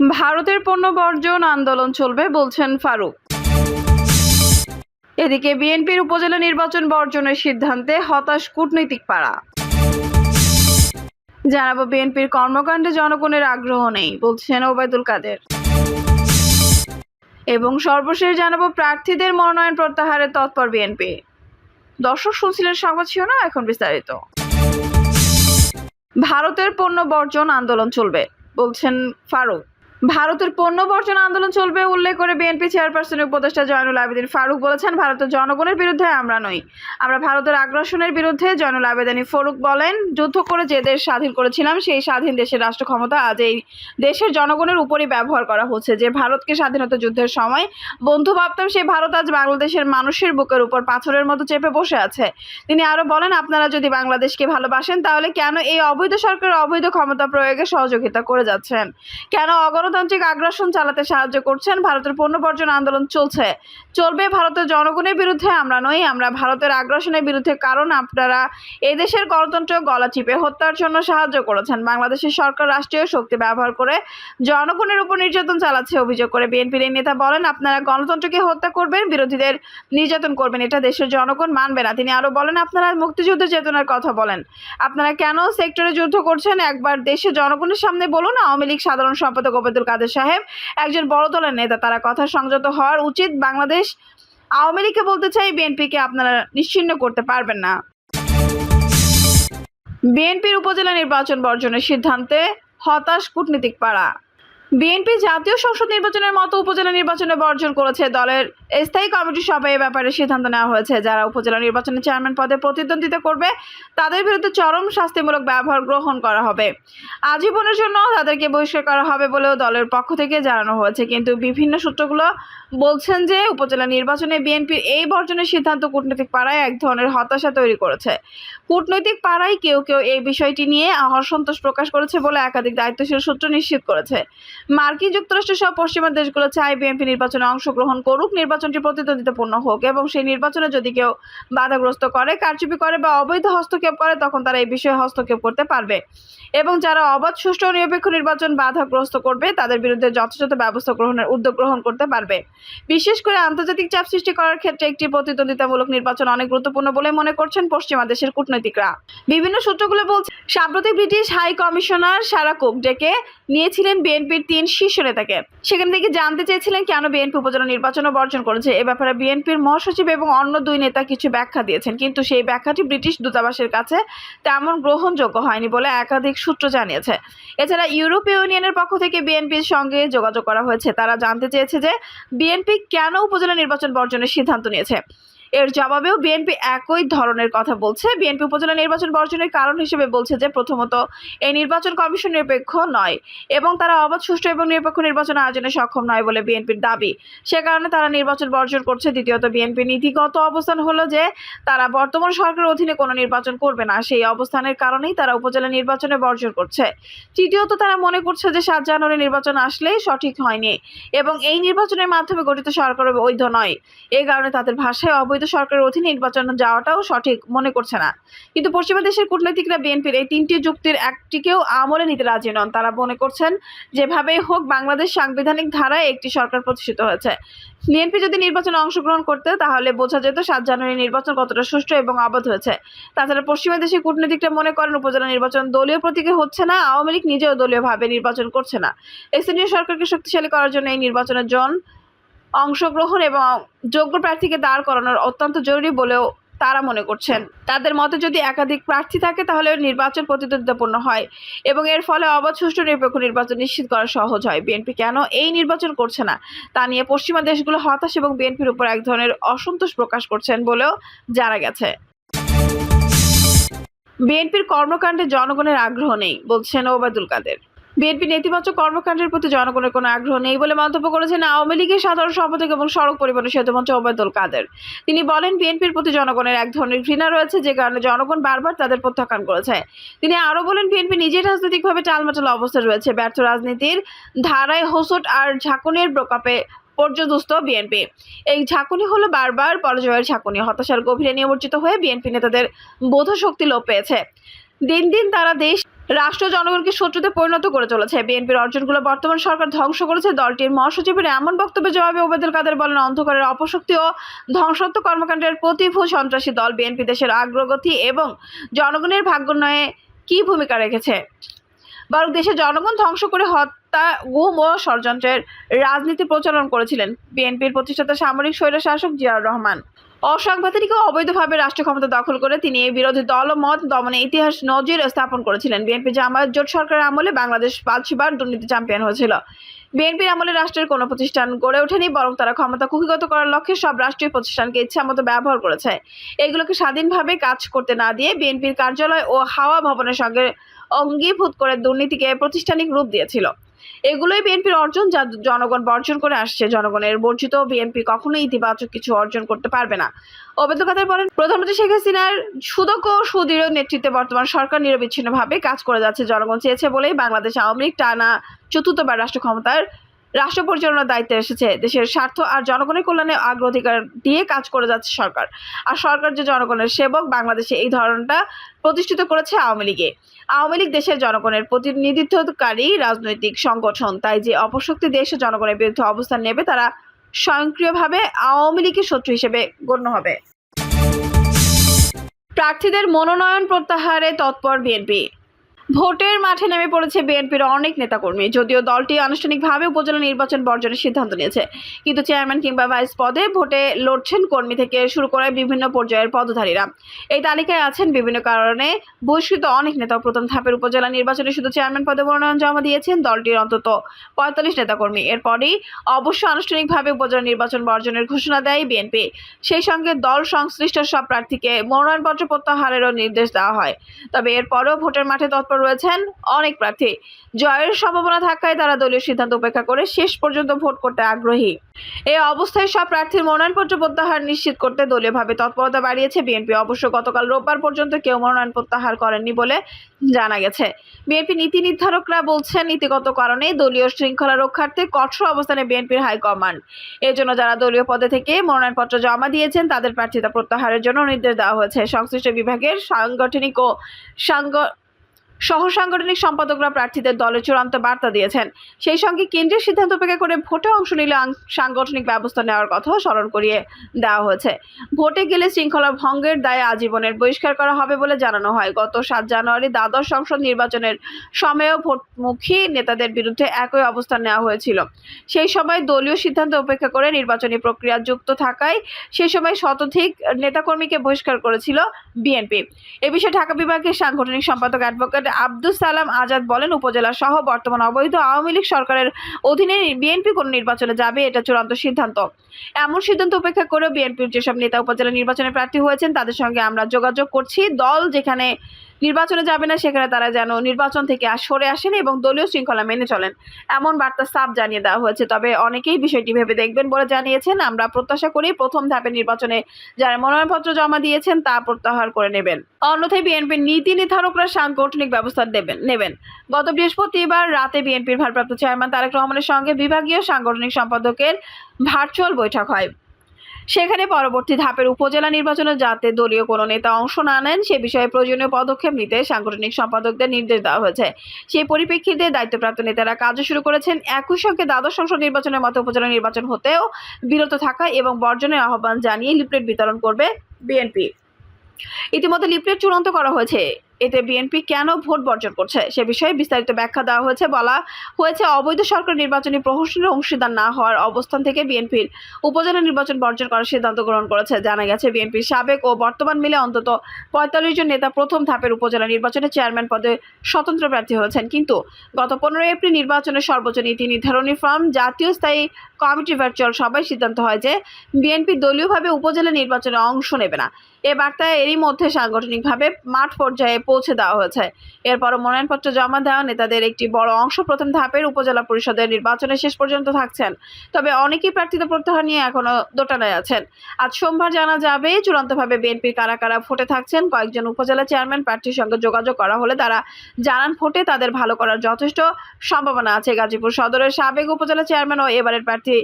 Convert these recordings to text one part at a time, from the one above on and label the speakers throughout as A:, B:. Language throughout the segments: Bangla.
A: ভারতের পণ্য বর্জন আন্দোলন চলবে, বলছেন ফারুক। এদিকে বিএনপির উপজেলা নির্বাচন বর্জনের সিদ্ধান্তে হতাশ কূটনৈতিক পাড়া। জানাব বিএনপির কর্মকাণ্ডে জনগণের আগ্রহ নেই, বলছেন ওবায়দুল কাদের। এবং সর্বশেষ জানাব প্রার্থীদের মনোনয়ন প্রত্যাহারে তৎপর বিএনপি। দর্শক শুনছিলেন সংবাদ ছিল না এখন বিস্তারিত। ভারতের পণ্য বর্জন আন্দোলন চলবে, বলছেন ফারুক। ভারতের পণ্য বর্জন আন্দোলন চলবে উল্লেখ করে বিএনপি চেয়ারপারসনের উপদেষ্টা জয়নুল আবেদিন ফারুক বলেছেন, ভারতের জনগণের বিরুদ্ধে আমরা নই। আমরা ভারতের আগ্রাসনের বিরুদ্ধে, জয়নুল আবেদানি ফারুক বলেন, যুদ্ধ করে যে দেশ স্বাধীন করেছিলাম, সেই স্বাধীন দেশের রাষ্ট্র ক্ষমতা আজ এই দেশের জনগণের উপরই ব্যবহার করা হচ্ছে। যে ভারতকে স্বাধীনতা যুদ্ধের সময় বন্ধু ভাবতাম, সেই ভারত আজ বাংলাদেশের মানুষের বুকের উপর পাথরের মতো চেপে বসে আছে। তিনি আরও বলেন, আপনারা যদি বাংলাদেশকে ভালোবাসেন, তাহলে কেন এই অবৈধ সরকারের অবৈধ ক্ষমতা প্রয়োগে সহযোগিতা করে যাচ্ছেন? কেন অগণতান্ত্রিক আগ্রাসন চালাতে সাহায্য করছেন, ভারতের পণ্য বর্জন আন্দোলন চলছে। চলবে ভারতের জনগণের বিরুদ্ধে, আমরা নই, আমরা ভারতের আগ্রাসনের বিরুদ্ধে, কারণ আপনারা এই দেশের গণতন্ত্র গলা চিপে হত্যার জন্য সাহায্য করেছেন। বাংলাদেশের সরকার রাষ্ট্রীয় শক্তি ব্যবহার করে জনগণের উপর নির্যাতন চালাচ্ছে অভিযোগ করে বিএনপির এই নেতা বলেন, আপনারা গণতন্ত্রকে হত্যা করবেন, বিরোধীদের নির্যাতন করবেন, এটা দেশের জনগণ মানবে না। তিনি আরও বলেন, আপনারা মুক্তিযুদ্ধ চেতনার কথা বলেন। আপনারা কেন সেক্টরে যুদ্ধ করছেন? একবার দেশের জনগণের সামনে বলুন, আওয়ামী লীগ সাধারণ সম্পাদক ওবায়দুল কাদের সাহেব, একজন বড় দলের নেতা। তারা কথা সংযত হওয়ার উচিত বাংলাদেশ আওয়ামী লীগকে বলতে চাই, বিএনপিকে আপনারা নিশ্চিন্ন করতে পারবেন না। বিএনপির উপজেলা নির্বাচন বর্জনের সিদ্ধান্তে হতাশ কূটনীতিক পাড়া বিএনপি জাতীয় সংসদ নির্বাচনের মতো উপজেলা নির্বাচনে বর্জন করেছে দলের স্থায়ী কমিটি সভায় এ ব্যাপারে সিদ্ধান্ত নেওয়া হয়েছে। যারা উপজেলা নির্বাচনে চেয়ারম্যান পদে প্রতিদ্বন্দ্বিতা করবে, তাদের বিরুদ্ধে চরম শাস্তিমূলক ব্যবহার গ্রহণ করা হবে। আজীবনের জন্য তাদেরকে বহিষ্কার করা হবে বলেও দলের পক্ষ থেকে জানানো হয়েছে। কিন্তু বিভিন্ন সূত্রগুলো বলছেন যে উপজেলা নির্বাচনে বিএনপির এই বর্জনের সিদ্ধান্ত কূটনৈতিক পাড়ায় এক ধরনের হতাশা তৈরি করেছে। কূটনৈতিক পাড়ায় কেউ কেউ এই বিষয়টি নিয়ে অসন্তোষ প্রকাশ করেছে বলে একাধিক দায়িত্বশীল সূত্র নিশ্চিত করেছে। মার্কিন যুক্তরাষ্ট্র সহ পশ্চিমা দেশগুলো চায় বিএনপি নির্বাচনে অংশগ্রহণ করুক, নির্বাচনটি প্রতিদ্বন্দ্বিতাপূর্ণ হোক এবং সেই নির্বাচনে যদি কেউ বাধাগ্রস্ত করে, কারচুপি করে বা অবৈধ হস্তক্ষেপ করে, তখন তারা এই বিষয়ে হস্তক্ষেপ করতে পারবে। এবং যারা অবাধ, সুষ্ঠু নিরপেক্ষ নির্বাচন বাধাগ্রস্ত করবে, তাদের বিরুদ্ধে যথাযথ ব্যবস্থা গ্রহণের উদ্যোগ গ্রহণ করতে পারবে। বিশেষ করে আন্তর্জাতিক চাপ সৃষ্টি করার ক্ষেত্রে একটি প্রতিদ্বন্দ্বিতামূলক নির্বাচন অনেক গুরুত্বপূর্ণ বলে মনে করছেন পশ্চিমা দেশের কূটনৈতিকরা। বিভিন্ন সূত্রগুলো বলছে, সাম্প্রতিক British high commissioner Sarah Cook ডেকে নিয়েছিলেন বিএনপির তিন শীর্ষ নেতাকে। সেখান থেকে জানতে চেয়েছিলেন কেন বিএনপি উপজেলা নির্বাচনও বর্জন করেছে। এ ব্যাপারে বিএনপির মহাসচিব এবং অন্য দুই নেতা কিছু ব্যাখ্যা দিয়েছেন, কিন্তু সেই ব্যাখ্যাটি ব্রিটিশ দূতাবাসের কাছে তেমন গ্রহণযোগ্য হয়নি বলে একাধিক সূত্র জানিয়েছে। এছাড়া ইউরোপীয় ইউনিয়নের পক্ষ থেকে বিএনপির সঙ্গে যোগাযোগ করা হয়েছে। তারা জানতে চেয়েছে যে বিএনপি কেন উপজেলা নির্বাচন বর্জনের সিদ্ধান্ত নিয়েছে? এর জবাবেও বিএনপি একই ধরনের কথা বলছে। বিএনপি উপজেলা নির্বাচন বর্জনের কারণ হিসেবে বলছে যে, প্রথমত, এই নির্বাচন কমিশন নিরপেক্ষ নয় এবং তারা অবাধ, সুষ্ঠু এবং নিরপেক্ষ নির্বাচন আয়োজনে সক্ষম নয় বলে বিএনপির দাবি। সে কারণে তারা নির্বাচন বর্জন করছে। দ্বিতীয়ত, বিএনপি নীতিগত অবস্থান হলো যে, তারা বর্তমান সরকারের অধীনে কোনো নির্বাচন করবে না। সেই অবস্থানের কারণেই তারা উপজেলা নির্বাচনে বর্জন করছে। তৃতীয়ত, তারা মনে করছে যে, সাত জানুয়ারি নির্বাচন আসলেই সঠিক হয়নি এবং এই নির্বাচনের মাধ্যমে গঠিত সরকার বৈধ নয়। এই কারণে তাদের ভাষায় অবৈধ সরকারের অধীনে নির্বাচন যাওয়াটাও সঠিক মনে করছে না। কিন্তু পশ্চিমা দেশের কূটনৈতিকরা বিএনপির এই তিনটি যুক্তির একটিকেও আমলে নিতে রাজি নন। তারা মনে করছেন, যেভাবেই হোক বাংলাদেশ সাংবিধানিক ধারায় একটি সরকার প্রতিষ্ঠিত হয়েছে। বিএনপি যদি নির্বাচনে অংশগ্রহণ করতে, তাহলে বোঝা যেত সাত জানুয়ারি নির্বাচন কতটা সুষ্ঠু এবং অবাধ হয়েছে। তাছাড়া পশ্চিমা দেশের কূটনীতিকরা মনে করেন, উপজেলা নির্বাচন দলীয় প্রতীকে হচ্ছে না, আওয়ামী লীগ নিজেও দলীয়ভাবে নির্বাচন করছে না। স্থানীয় সরকারকে শক্তিশালী করার জন্য এই নির্বাচনের জন অংশগ্রহণ এবং যোগ্য প্রার্থীকে দাঁড় করানোর অত্যন্ত জরুরি বলেও তারা মনে করছেন। তাদের মতে যদি একাধিক প্রার্থী থাকে তাহলে নির্বাচন প্রতিদ্বন্দ্বিতাপূর্ণ হয় এবং এর ফলে অবাধ, সুষ্ঠু, নিরপেক্ষ নির্বাচন নিশ্চিত করা সহজ হয়। বিএনপি কেন এই নির্বাচন করছে না? তা নিয়ে পশ্চিমা দেশগুলো হতাশ এবং বিএনপির উপর এক ধরনের অসন্তোষ প্রকাশ করছেন বলেও জানা গেছে। বিএনপির কর্মকাণ্ডে জনগণের আগ্রহ নেই, বলছেন ওবায়দুল কাদের। বিএনপি নেতিবাচক কর্মকাণ্ডের প্রতি জনগণের কোনো আগ্রহ নেই বলে মন্তব্য করেছেন আওয়ামী লীগের সাধারণ সম্পাদক এবং সড়ক পরিবহন সেতুমন্ত্রী ওবায়দুল কাদের। তিনি বলেন, বিএনপির প্রতি জনগণের এক ধরনের ঘৃণা রয়েছে যে কারণে জনগণ বারবার তাদের প্রত্যাখ্যান করেছে। তিনি আরও বলেন, বিএনপি নিজেই রাজনৈতিকভাবে টালমাটাল অবস্থায় রয়েছে। ব্যর্থ রাজনীতির ধারায় হোসট আর ঝাঁকুনির প্রকোপে পর্যদস্ত বিএনপি। এই ঝাঁকুনি হলো বারবার পরাজয়ের ঝাঁকুনি। হতাশার গভীরে নিমজ্জিত হয়ে বিএনপি নেতাদের বোধশক্তি লোপ পেয়েছে। দিন দিন তারা দেশ রাষ্ট্র জনগণকে শত্রুতে পরিণত করে চলেছে। বিএনপির অর্জনগুলো বর্তমান সরকার ধ্বংস করেছে। দলটির মহাসচিবের এমন বক্তব্যের জবাবে ওবেদুল কাদের বলেন, অন্ধকারের অপশক্তি ও ধ্বংসাত্মক কর্মকাণ্ডের প্রতিভূ সন্ত্রাসী দল বিএনপি দেশের আগ্রগতি এবং জনগণের ভাগ্যোন্নয়ে কী ভূমিকা রেখেছে? বরং দেশের জনগণ ধ্বংস করে হত্যা, গুম ও ষড়যন্ত্রের রাজনীতি প্রচলন করেছিলেন। বিএনপির প্রতিষ্ঠাতা সামরিক স্বৈরশাসক জিয়াউর রহমান। অসাংবিধানিক ও অবৈধভাবে রাষ্ট্র ক্ষমতা দখল করে তিনি এই বিরোধী দল মত দমনে ইতিহাস নজির স্থাপন করেছিলেন। বিএনপি জামায়াত জোট সরকারের আমলে বাংলাদেশ পাঁচবার দুর্নীতি চ্যাম্পিয়ন হয়েছিল। বিএনপির আমলে রাষ্ট্রের কোনো প্রতিষ্ঠান গড়ে ওঠেনি, বরং তারা ক্ষমতা কুকিগত করার লক্ষ্যে সব রাষ্ট্রীয় প্রতিষ্ঠানকে ইচ্ছামতো ব্যবহার করেছে। এগুলোকে স্বাধীনভাবে কাজ করতে না দিয়ে বিএনপির কার্যালয় ও হাওয়া ভবনের সঙ্গে অঙ্গীভূত করে দুর্নীতিকে প্রতিষ্ঠানিক রূপ দিয়েছিল। এগুলোই বিএনপির অর্জন যা জনগণ বর্জন করে আসছে। জনগণের বর্জিত বিএনপি কখনোই ইতিবাচক কিছু অর্জন করতে পারবে না। অবেদুল কাদের বলেন, প্রধানমন্ত্রী শেখ হাসিনার সুদক্ষ ও সুদৃঢ় নেতৃত্বে বর্তমান সরকার নিরবিচ্ছিন্নভাবে কাজ করে যাচ্ছে। জনগণ চেয়েছে বলেই বাংলাদেশ আওয়ামী লীগ টানা চতুর্থবার রাষ্ট্র ক্ষমতার রাষ্ট্র পরিচালনার দায়িত্বে এসেছে। দেশের স্বার্থ আর জনগণের কল্যাণে অগ্রাধিকার দিয়ে কাজ করে যাচ্ছে সরকার। আর সরকার যে জনগণের সেবক, বাংলাদেশে এই ধরনটা প্রতিষ্ঠিত করেছে আওয়ামী লীগে। আওয়ামী লীগ দেশের জনগণের প্রতিনিধিত্বকারী রাজনৈতিক সংগঠন। তাই যে অপশক্তি দেশ ও জনগণের বিরুদ্ধে অবস্থান নেবে, তারা স্বয়ংক্রিয়ভাবে আওয়ামী লীগের শত্রু হিসেবে গণ্য হবে। প্রার্থীদের মনোনয়ন প্রত্যাহারে তৎপর বিএনপি। ভোটের মাঠে নেমে পড়েছে বিএনপির অনেক নেতাকর্মী, যদিও দলটি আনুষ্ঠানিকভাবে উপজেলা নির্বাচন বর্জনের সিদ্ধান্ত নিয়েছে। কিন্তু চেয়ারম্যান কিংবা ভাইস পদে ভোটে লড়ছেন কর্মী থেকে শুরু করে বিভিন্ন পর্যায়ের পদধারীরা। এই তালিকায় আছেন বিভিন্ন কারণে বহিষ্কৃত অনেক নেতা প্রথম ধাপের উপজেলা নির্বাচনে শুধু চেয়ারম্যান পদে মনোনয়ন জমা দিয়েছেন দলটির অন্তত পঁয়তাল্লিশ নেতাকর্মী। এরপরই অবশ্য আনুষ্ঠানিকভাবে উপজেলা নির্বাচন বর্জনের ঘোষণা দেয় বিএনপি। সেই সঙ্গে দল সংশ্লিষ্ট সব প্রার্থীকে মনোনয়নপত্র প্রত্যাহারেরও নির্দেশ দেওয়া হয়। তবে এরপরও ভোটের মাঠে তৎপর রয়েছেন অনেক প্রার্থী। জয়ের সম্ভাবনা থাকায় তারা দলীয় সিদ্ধান্ত উপেক্ষা করে শেষ পর্যন্ত ভোট করতে আগ্রহী। এই অবস্থায় সব প্রার্থীর মনোনয়নপত্র প্রত্যাহার নিশ্চিত করতে দলীয়ভাবে তৎপরতা বাড়িয়েছে বিএনপি। অবশ্য গতকাল রোববার পর্যন্ত কেউ মনোনয়ন প্রত্যাহার করেননি বলে জানা গেছে। বিএনপি নীতি নির্ধারকরা বলছেন, নীতিগত কারণে দলীয় শৃঙ্খলা রক্ষার্থে কঠোর অবস্থানে বিএনপির হাইকমান্ড এজন্য যারা দলীয় পদে থেকে মনোনয়নপত্র জমা দিয়েছেন, তাদের প্রার্থিতা প্রত্যাহারের জন্য নির্দেশ দেওয়া হয়েছে। সংশ্লিষ্ট বিভাগের সাংগঠনিক ও সাংগ সহ সাংগঠনিক সম্পাদকরা প্রার্থীদের দলে চূড়ান্ত বার্তা দিয়েছেন। সেই সঙ্গে কেন্দ্রের সিদ্ধান্ত উপেক্ষা করে ভোটে অংশ নিলে সাংগঠনিক ব্যবস্থা নেওয়ার কথাও স্মরণ করিয়ে দেওয়া হয়েছে। ভোটে গেলে শৃঙ্খলা ভঙ্গের দায়ে আজীবনের বহিষ্কার করা হবে বলে জানানো হয়। গত সাত জানুয়ারি দ্বাদশ সংসদ নির্বাচনের সময়েও ভোটমুখী নেতাদের বিরুদ্ধে একই অবস্থান নেওয়া হয়েছিল। সেই সময় দলীয় সিদ্ধান্ত উপেক্ষা করে নির্বাচনী প্রক্রিয়া যুক্ত থাকায় সেই সময় শতাধিক নেতাকর্মীকে বহিষ্কার করেছিল বিএনপি। এ বিষয়ে ঢাকা বিভাগের সাংগঠনিক সম্পাদক অ্যাডভোকেট আব্দুল সালাম আজাদ বলেন, উপজেলা সহ বর্তমান অবৈধ আওয়ামী লীগ সরকারের অধীনে বিএনপি কোন নির্বাচনে যাবে, এটা চূড়ান্ত সিদ্ধান্ত। এমন সিদ্ধান্ত উপেক্ষা করেও বিএনপির যেসব নেতা উপজেলা নির্বাচনে প্রার্থী হয়েছেন, তাদের সঙ্গে আমরা যোগাযোগ করছি। দল যেখানে নির্বাচনে যাবে না, সেখানে তারা যেন নির্বাচন থেকে আর সরে আসেন এবং দলীয় শৃঙ্খলা মেনে চলেন। এমন বার্তা সাফ জানিয়ে দেওয়া হয়েছে, তবে অনেকেই বিষয়টি ভেবে দেখবেন বলে জানিয়েছেন। আমরা প্রত্যাশা করি প্রথম ধাপে নির্বাচনে যারা মনোনয়নপত্র জমা দিয়েছেন, তা প্রত্যাহার করে নেবেন। অন্যথায় বিএনপির নীতি নির্ধারকরা সাংগঠনিক ব্যবস্থা নেবেন নেবেন। গত বৃহস্পতিবার রাতে বিএনপির ভারপ্রাপ্ত চেয়ারম্যান তারেক রহমানের সঙ্গে বিভাগীয় সাংগঠনিক সম্পাদকের ভার্চুয়াল বৈঠক হয়। সেখানে পরবর্তী ধাপের উপজেলা নির্বাচনে যাতে দলীয় কোনো নেতা অংশ না নেন, সে বিষয়ে প্রয়োজনীয় পদক্ষেপ নিতে সাংগঠনিক সম্পাদকদের নির্দেশ দেওয়া হয়েছে। সেই পরিপ্রেক্ষিতে দায়িত্বপ্রাপ্ত নেতারা কাজও শুরু করেছেন। একই সঙ্গে দ্বাদশ সংসদ নির্বাচনের মতো উপজেলা নির্বাচন হতেও বিরত থাকা এবং বর্জনের আহ্বান জানিয়ে লিফলেট বিতরণ করবে বিএনপি। ইতিমধ্যে লিফলেট চূড়ান্ত করা হয়েছে। এতে বিএনপি কেন ভোট বর্জন করছে সে বিষয়ে বিস্তারিত ব্যাখ্যা দেওয়া হয়েছে, বলা হয়েছে অবৈধ সরকার নির্বাচনী প্রহসনের অংশীদার না হওয়ার অবস্থান থেকে বিএনপির উপজেলা নির্বাচন বর্জন করার সিদ্ধান্ত গ্রহণ করেছে। জানা গেছে, বিএনপির সাবেক ও বর্তমান মিলে অন্তত পঁয়তাল্লিশ জন নেতা প্রথম ধাপের উপজেলা নির্বাচনে চেয়ারম্যান পদে স্বতন্ত্র প্রার্থী হয়েছেন। কিন্তু গত পনেরোই এপ্রিল নির্বাচনের সর্বোচ্চ নীতি নির্ধারণী ফর্ম, জাতীয় স্থায়ী কমিটি ভার্চুয়াল সভায় সিদ্ধান্ত হয় যে বিএনপি দলীয়ভাবে উপজেলা নির্বাচনে অংশ নেবে না। এ বার্তায় এরই মধ্যে সাংগঠনিকভাবে মাঠ পর্যায়ে পৌঁছে দেওয়া হয়েছে। এরপর মনোনয়নপত্র জমা দেওয়া নেতাদের একটি বড় অংশ প্রথম ধাপের উপজেলা পরিষদের নির্বাচনে শেষ পর্যন্ত থাকছেন। তবে অনেকেই প্রার্থিতা প্রত্যাহার নিয়ে এখনও দোটানায় আছেন। আজ সোমবার জানা যাবে চূড়ান্তভাবে বিএনপির কারা কারা ভোটে থাকছেন। কয়েকজন উপজেলা চেয়ারম্যান প্রার্থীর সঙ্গে যোগাযোগ করা হলে তারা জানান, ভোটে তাদের ভালো করার যথেষ্ট সম্ভাবনা আছে। গাজীপুর সদরের সাবেক উপজেলা চেয়ারম্যান ও এবারের প্রার্থী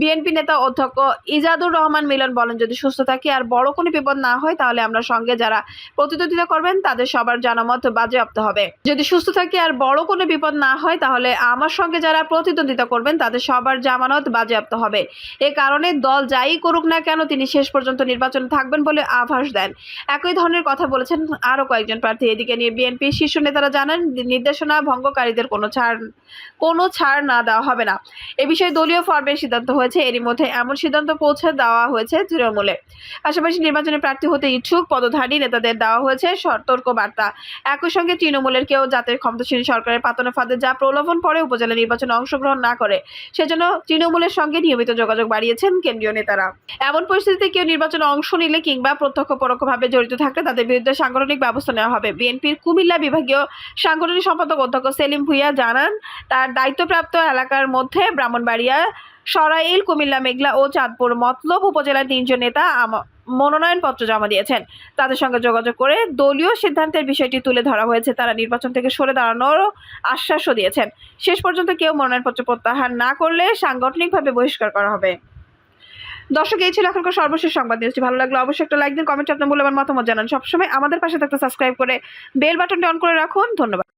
A: বিএনপি নেতা অধ্যক্ষ ইজাদুর রহমান মিলন বলেন, যদি সুস্থ থাকি আর বড় কোনো বিপদ না হয়, তাহলে আমরা সঙ্গে যারা প্রতিদ্বন্দ্বিতা করবেন, তাদের সব সবার জানামত বাজেয়াপ্ত হবে। যদি সুস্থ থাকি আর বড় কোনো বিপদ না হয়, তাহলে আমার সঙ্গে যারা প্রতিদ্বন্দ্বিতা করবেন, তাদের সবার জামানত বাজেয়াপ্ত হবে। এ কারণে দল যাই করুক না কেন, তিনি শেষ পর্যন্ত নির্বাচনে থাকবেন বলে আভাস দেন। একই ধরনের কথা বলেছেন আরও কয়েকজন প্রার্থী। এদিকে নিয়ে বিএনপির শীর্ষ নেতারা জানান, নির্দেশনা ভঙ্গকারীদের কোনো ছাড় কোনো ছাড় না দেওয়া হবে না। এ বিষয়ে দলীয় ফর্মের সিদ্ধান্ত হয়েছে। এরই মধ্যে এমন সিদ্ধান্ত পৌঁছে দেওয়া হয়েছে তৃণমূলে। পাশাপাশি নির্বাচনে প্রার্থী হতে ইচ্ছুক পদধারী নেতাদের দেওয়া হয়েছে সতর্ক বার্তা একই সঙ্গে তৃণমূলের কেউ জাতীয় ক্ষমতাসীন সরকারের পাতনে ফাঁদে যা প্রলোভন পরে উপজেলা নির্বাচনে অংশগ্রহণ না করে, সেজন্য তৃণমূলের সঙ্গে নিয়মিত যোগাযোগ বাড়িয়েছেন কেন্দ্রীয় নেতারা। এমন পরিস্থিতিতে কেউ নির্বাচনে অংশ নিলে কিংবা প্রত্যক্ষ পরোক্ষভাবে জড়িত থাকলে তাদের বিরুদ্ধে সাংগঠনিক ব্যবস্থা নেওয়া হবে। বিএনপির কুমিল্লা বিভাগীয় সাংগঠনিক সম্পাদক অধ্যক্ষ সেলিম ভুইয়া জানান, তার দায়িত্বপ্রাপ্ত এলাকার মধ্যে ব্রাহ্মণবাড়িয়া, সরাইল, কুমিল্লা, মেঘলা ও চাঁদপুর মতলব উপজেলার তিনজন নেতা মনোনয়নপত্র জমা দিয়েছেন। তাদের সঙ্গে যোগাযোগ করে দলীয় সিদ্ধান্তের বিষয়টি তুলে ধরা হয়েছে। তারা নির্বাচন থেকে সরে দাঁড়ানোর আশ্বাসও দিয়েছেন। শেষ পর্যন্ত কেউ মনোনয়নপত্র প্রত্যাহার না করলে সাংগঠনিকভাবে বহিষ্কার করা হবে। দর্শক, এই ছিল এখনকার সর্বশেষ সংবাদ নিউজটি। ভালো লাগলে অবশ্যই একটা লাইক দিন, কমেন্টে আপনার মূল্যবান মতামত জানান। সবসময় আমাদের পাশে থাকতে সাবস্ক্রাইব করে বেল বাটনটি অন করে রাখুন। ধন্যবাদ।